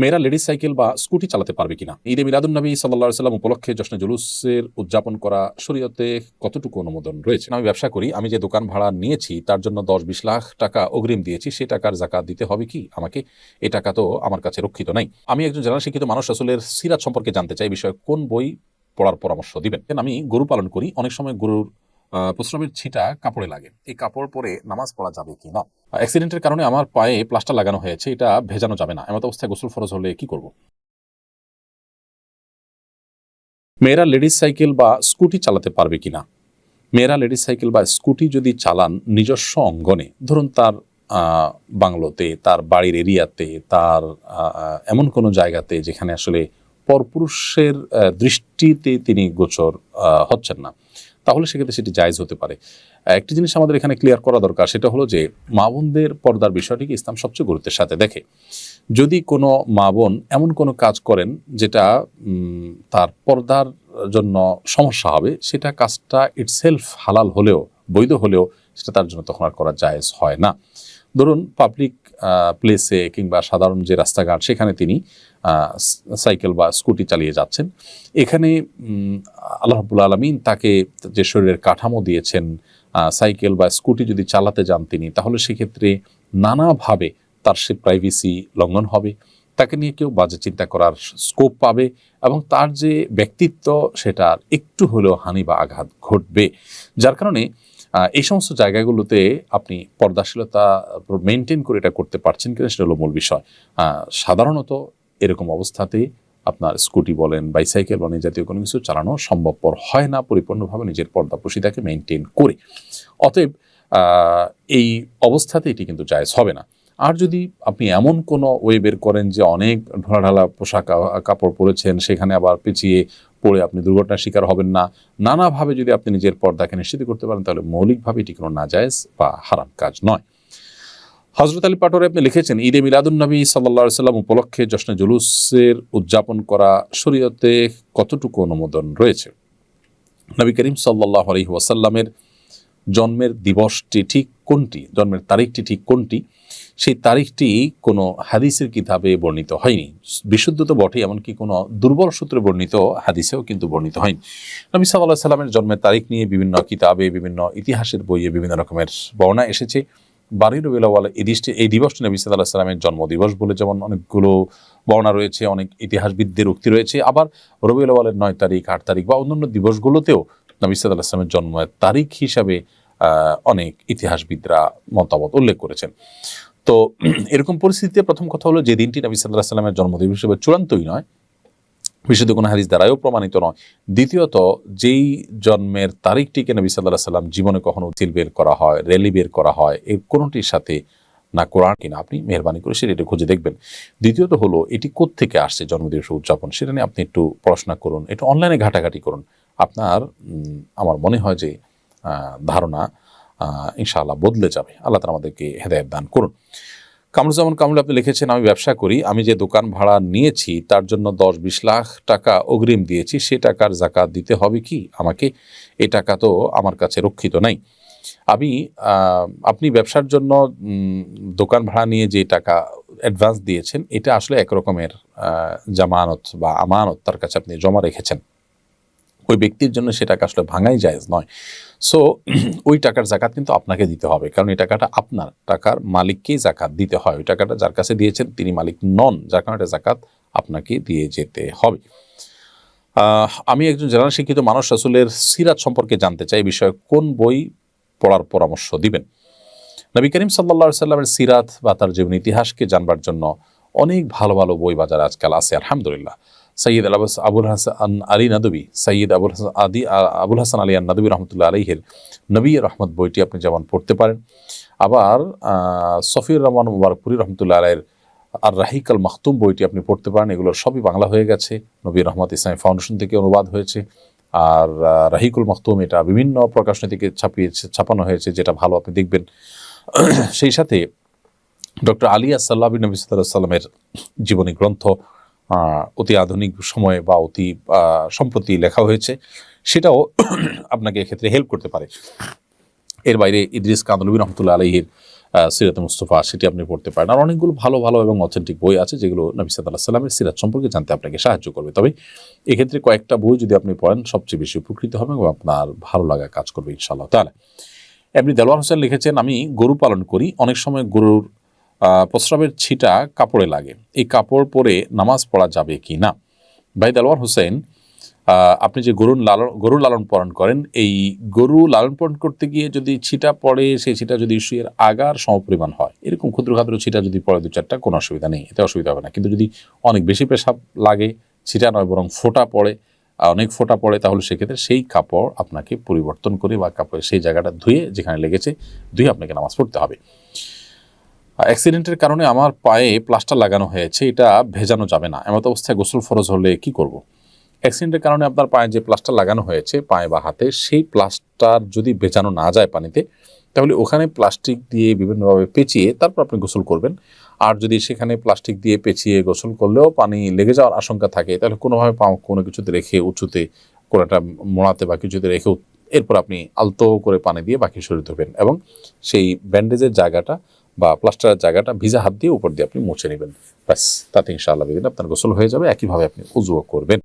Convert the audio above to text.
মেয়েরা ladies cycle বা scooty চালাতে পারবে কিনা? ঈদে মিলাদুন্নবী সাল্লাহ সাল্লাম উপলক্ষে জশ্নে জুলুসের উদযাপন করা শরীয়তে কতটুকু অনুমোদন রয়েছে? আমি ব্যবসা করি, আমি যে দোকান ভাড়া নিয়েছি, তার জন্য দশ বিশ লাখ টাকা অগ্রিম দিয়েছি, সে টাকার জাকাত দিতে হবে কি? আমাকে এ টাকা তো আমার কাছে রক্ষিত নাই। আমি একজন জানা শিক্ষিত মানুষ আসলের সিরাত সম্পর্কে জানতে চাই বিষয়ে কোন বই পড়ার পরামর্শ দিবেন? আমি গরু পালন করি, অনেক সময় গরুর প্রস্রাবের ছিটা কাপড়ে লাগে। এই কাপড় পরে নামাজ পড়া যাবে কি না? অ্যাক্সিডেন্টের কারণে আমার পায়ে প্লাস্টার লাগানো হয়েছে, এটা ভেজানো যাবে না। এমত অবস্থায় গোসল ফরজ হলে কি করব? মেয়েরা লেডিস সাইকেল বা স্কুটি চালাতে পারবে কিনা মেয়েরা লেডিস সাইকেল বা স্কুটি যদি চালান নিজস্ব অঙ্গনে, ধরুন তার বাংলোতে, তার বাড়ির এরিয়াতে, তার এমন কোনো জায়গাতে যেখানে আসলে পরপুরুষের দৃষ্টিতে তিনি গোচর হচ্ছেন না। তাহলে সেক্ষেত্রে সেটি জায়জ হতে পারে। একটি জিনিস আমাদের এখানে ক্লিয়ার করা দরকার, সেটা হলো যে মা বোনদের পর্দার বিষয়টিকে ইসলাম সবচেয়ে গুরুত্বের সাথে দেখে। যদি কোনো মা বোন এমন কোনো কাজ করেন যেটা তার পর্দার জন্য সমস্যা হবে, সেটা কাজটা ইটসেলফ হালাল হলেও, বৈধ হলেও, সেটা তার জন্য তখন আর করা জায়েজ হয় না। ধরুন পাবলিক প্লেসে কিংবা সাধারণ যে রাস্তাঘাট, সেখানে তিনি সাইকেল বা স্কুটি চালিয়ে যাচ্ছেন। এখানে আল্লাহ রাব্বুল আলমিন তাকে যে শরীরের কাঠামো দিয়েছেন সাইকেল বা স্কুটি যদি চালাতে যান তিনি, তাহলে সেক্ষেত্রে নানাভাবে তার সে প্রাইভেসি লঙ্ঘন হবে। তাকে নিয়ে কেউ বাজে চিন্তা করার স্কোপ পাবে এবং তার যে ব্যক্তিত্ব, সেটার একটু হলেও হানি বা আঘাত ঘটবে। যার কারণে এই সমস্ত জায়গাগুলোতে আপনি পর্দাশীলতা মেনটেন করে এটা করতে পারছেন কিনা সেটা হলো মূল বিষয়। সাধারণত এরকম অবস্থাতে আপনার স্কুটি বলেন বাইসাইকেল বলেন জাতীয় কোনো কিছু চালানো সম্ভবপর হয় না, পরিপূর্ণভাবে নিজের পর্দা পুশিদাকে মেনটেন করে। অতএব এই অবস্থাতে এটি কিন্তু জায়জ হবে না। আর যদি আপনি এমন কোনো ওয়ে বের করেন যে অনেক ঢোলাঢালা পোশাক কাপড় পরেছেন, সেখানে আবার পিছিয়ে পড়ে আপনি দুর্ঘটনার শিকার হবেন না। নানাভাবে যদি আপনি নিজের পর্দাকে নিশ্চিত করতে পারেন, তাহলে মৌলিকভাবে এটি কোনো নাজায়েজ বা হারাম কাজ নয়। হজরত আলী পাটোয়ারি আপনি লিখেছেন, ঈদে মিলাদুন্নবী সাল্লা সাল্লাম উপলক্ষে জশ্নে জুলুসের উদযাপন করা শরীয়তে কতটুকু অনুমোদন রয়েছে? নবী করিম সাল্লাহ আলহি ওয়াসাল্লামের জন্মের দিবসটি ঠিক কোনটি? জন্মের তারিখটি ঠিক কোনটি? সেই তারিখটি কোনো হাদিসের কিতাবে বর্ণিত হয়নি। বিশুদ্ধ তো বটে এমনকি কোনো দুর্বল সূত্রে বর্ণিত হাদিসেও কিন্তু বর্ণিত হয়নি। নবী সাল্লাহ সাল্লামের জন্মের তারিখ নিয়ে বিভিন্ন কিতাবে, বিভিন্ন ইতিহাসের বইয়ে বিভিন্ন রকমের বর্ণনা এসেছে। বারোই রবিউল আউয়াল এই দিশটি এই দিবসটি নবী সাল্লাহ সাল্লামের জন্মদিবস বলে যেমন অনেকগুলো বর্ণনা রয়েছে, অনেক ইতিহাসবিদদের উক্তি রয়েছে। আবার রবিউল আউয়ালের নয় তারিখ, আট তারিখ বা অন্যান্য দিবসগুলোতেও নবী সাল্লাহ সাল্লামের জন্মের তারিখ হিসাবে অনেক ইতিহাসবিদরা মতামত উল্লেখ করেছেন। তো এরকম পরিস্থিতিতে প্রথম কথা হলো যে দিনটি নবী সাল্লাহ সাল্লামের জন্মদিবস হিসেবে চূড়ান্তই নয়। বিশুদ্ধ কোনো হাদিস দ্বারাও প্রমাণিত নয়। দ্বিতীয়ত, যেই জন্মের তারিখটিকে নবী সাল্লাহ সাল্লাম জীবনে কখনো উচিল বের করা হয়, র্যালি বের করা হয় এর কোনোটির সাথে না কোরআন কিনা, আপনি মেহরবানি করে সেটা খুঁজে দেখবেন। দ্বিতীয়ত হলো, এটি কোত্থেকে আসছে জন্মদিবস উদযাপন, সেটা নিয়ে আপনি একটু পড়াশোনা করুন, একটু অনলাইনে ঘাটাঘাটি করুন। আপনার আমার মনে হয় যে ধারণা ইনশাআল্লাহ বদলে যাবে। আল্লাহ তালা আমাদেরকে হেদায়ত দান করুন। কামরুজ্জামান কামরুল, আপনি লিখেছেন, আমি ব্যবসা করি, আমি যে দোকান ভাড়া নিয়েছি, তার জন্য দশ বিশ লাখ টাকা অগ্রিম দিয়েছি, সে টাকার জাকাত দিতে হবে কি? আমাকে এ টাকা তো আমার কাছে রক্ষিত নাই। আমি আপনি ব্যবসার জন্য দোকান ভাড়া নিয়ে যে টাকা অ্যাডভান্স দিয়েছেন, এটা আসলে এক রকমের জামানত বা আমানত তার কাছে আপনি জমা রেখেছেন। ওই ব্যক্তির জন্য সে টাকা আসলে ভাঙাই জায়েজ নয়। সো ওই টাকার জাকাত কিন্তু আপনাকে দিতে হবে। কারণ এই টাকাটা আপনার, টাকার মালিককেই জাকাত দিতে হয়। ওই টাকাটা যার কাছে দিয়েছেন, তিনি মালিক নন, যার কারণে এটা জাকাত আপনাকে দিয়ে যেতে হবে। আমি একজন জেনারেল শিক্ষিত মানুষ, রাসুলের সিরাত সম্পর্কে জানতে চাই। বিষয়ে কোন বই পড়ার পরামর্শ দিবেন? নবী করিম সাল্লা সাল্লামের সিরাত বা তার জীবন ইতিহাসকে জানবার জন্য অনেক ভালো ভালো বই বাজার আজকাল আছে, আলহামদুলিল্লাহ। সৈয়দ আল আবুল হাসান আলী নদবী সৈয়দ আবুল হাসান আদি আবুল হাসান আলী নদবী রহমতুল্লাহ আলহের নবী রহমত বইটি আপনি যেমন পড়তে পারেন। আবার সফির রহমান মুবারকপুরি রহমতুল্লাহ আলাইয়ের আর রাহিকাল মাহতুম বইটি আপনি পড়তে পারেন। এগুলো সবই বাংলা হয়ে গেছে। নবী রহমত ইসলামী ফাউন্ডেশন থেকে অনুবাদ হয়েছে। আর রাহিকুল মাহতুম এটা বিভিন্ন প্রকাশনী থেকে ছাপিয়েছে, ছাপানো হয়েছে, যেটা ভালো আপনি দেখবেন। সেই সাথে ডক্টর আলিয়া সাল্লাবি নবী সাল্লামের জীবনী গ্রন্থ অতি আধুনিক সময়ে বা অতি সম্প্রতি লেখা হয়েছে, সেটাও আপনাকে এক্ষেত্রে হেল্প করতে পারে। এর বাইরে ইদ্রিস কান্দলবী রহমতুল্লাহ আলহির সিরাত মুস্তফা, সেটি আপনি পড়তে পারেন। আর অনেকগুলো ভালো ভালো এবং অথেন্টিক বই আছে, যেগুলো নবী সাল্লাহ সাল্লামের সিরাত সম্পর্কে জানতে আপনাকে সাহায্য করবে। তবে এক্ষেত্রে কয়েকটা বই যদি আপনি পড়েন, সবচেয়ে বেশি উপকৃত হবে এবং আপনার ভালো লাগা কাজ করবে ইনশাআল্লাহ তাহলে এমনি দেলোয়ার হোসেন লিখেছেন, আমি গরু পালন করি, অনেক সময় গরুর প্রস্রাবের ছিটা কাপড়ে লাগে। এই কাপড় পরে নামাজ পড়া যাবে কি না? ভাই দেলোয়ার হোসেন আপনি যে গরুর লালন গরু লালন পালন করেন, এই গরু লালন পালন করতে গিয়ে যদি ছিটা পড়ে, সেই ছিটা যদি শুয়ের আগার সমপরিমাণ হয়, এরকম ক্ষুদ্র ক্ষুদ্র ছিটা যদি পড়ে, দু চারটা, কোনো অসুবিধা নেই, এতে অসুবিধা হবে না। কিন্তু যদি অনেক বেশি পেশাব লাগে, ছিটা নয়, বরং ফোটা পড়ে অনেক ফোঁটা পড়ে, তাহলে সেক্ষেত্রে সেই কাপড় আপনাকে পরিবর্তন করে বা কাপড় সেই জায়গাটা ধুয়ে যেখানে লেগেছে, ধুয়ে আপনাকে নামাজ পড়তে হবে। অ্যাক্সিডেন্টের কারণে আমার পায়ে প্লাস্টার লাগানো হয়েছে, এটা ভেজানো যাবে না। এমত অবস্থায় গোসল ফরজ হলে কি করব। অ্যাক্সিডেন্টের কারণে আপনার পায়ে যে প্লাস্টার লাগানো হয়েছে, পায়ে বা হাতে, সেই প্লাস্টার যদি ভেজানো না যায় পানিতে, তাহলে ওখানে প্লাস্টিক দিয়ে বিভিন্নভাবে পেঁচিয়ে তারপর আপনি গোসল করবেন। আর যদি সেখানে প্লাস্টিক দিয়ে পেঁচিয়ে গোসল করলেও পানি লেগে যাওয়ার আশঙ্কা থাকে, তাহলে কোনোভাবে পা কোনো কিছুতে রেখে উঁচুতে কোনো একটা মোড়াতে বা কিছুতে রেখে এরপর আপনি আলতো করে পানি দিয়ে বাকি শরীর ধোবেন এবং সেই ব্যান্ডেজের জায়গাটা বা প্লাস্টারের জায়গাটা ভিজা হাত দিয়ে উপর দিয়ে আপনি মুছে নেবেন। ব্যাস, তাতে ইনশাআল্লাহ আপনার গোসল হয়ে যাবে। একইভাবে আপনি উজুও করবেন।